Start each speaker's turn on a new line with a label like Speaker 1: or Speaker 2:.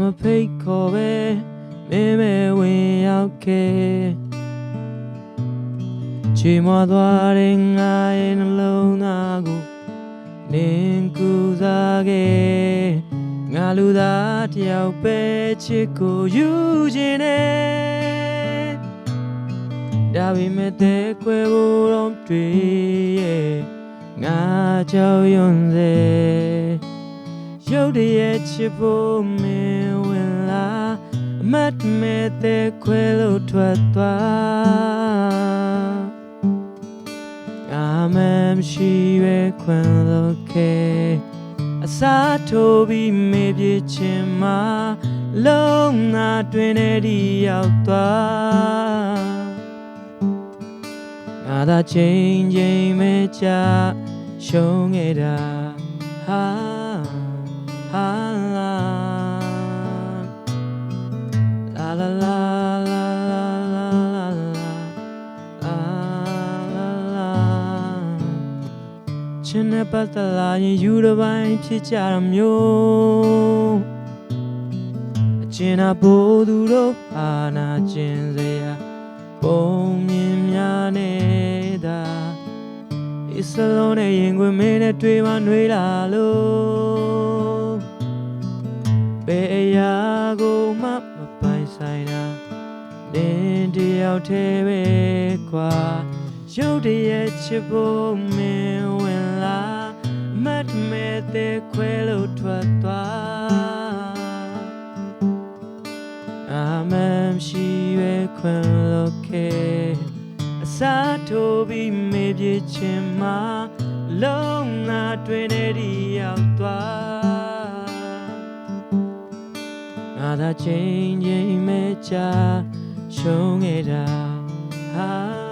Speaker 1: မဖိတ်ခေါ်ပဲမင်းပဲဝင်ရောက်ခဲ့ချီမွားသွားတဲ့ငါရဲ့နှလုံးသားကိုနင်းကူစားခဲ့ငါလူသားတယောက်ပဲချစ်ကိုယူခြင်းနဲ့ဒါပေမဲ့တဲ့ခွဲဖို့တော့တွေ့ရဲ့ငါကြောက်ရွံ့စေ ရုပ်တရက်ချစ်ဖို့မင်းဝင်လာအမတ်မဲ့တဲ့ခွဲလို့ထွက်သွားအာမမ်ရှိပဲခွင်လို့ခဲအစားထိုးပြီးမေပြချင်မှာလုံးနာတွင်တဲ့ဒီရောက်သွားငါသာချိန်ချိန်မဲ့ချရှုံးခဲ့တာဟာ la la la la la la la la la ချင်းနဲ့ပတ်သက်လာရင်ယူတစ်ပိုင်းဖြစ်ကြတာမျိုးအကျဉ်းအဘိုးသူတို့အာနာကျင်စရာပုံမြင်များနေတာအစ္စလုံးနဲ့ရင်ခွင်မင်းနဲ့တွေ့မှနှွေးလာလို့ဘယ်အရာကိုမှမပိုင် ဆိုင်တာနင်းတယောက်တည်းပဲကွာရုပ်တရက်ချစ်ဖို့မင်းဝင်လာမတ်မဲ့တဲ့ခွဲလို့ထွက်သွားအာမမ်ရှိပဲခွင်လို့ခဲအစားထိုးပြီးမေပြချင်မှာလုံးနာတွင်တဲ့ဒီရောက်သွား ငါသာချိန်ချိန်မဲ့ချရှုံးခဲ့တာဟာ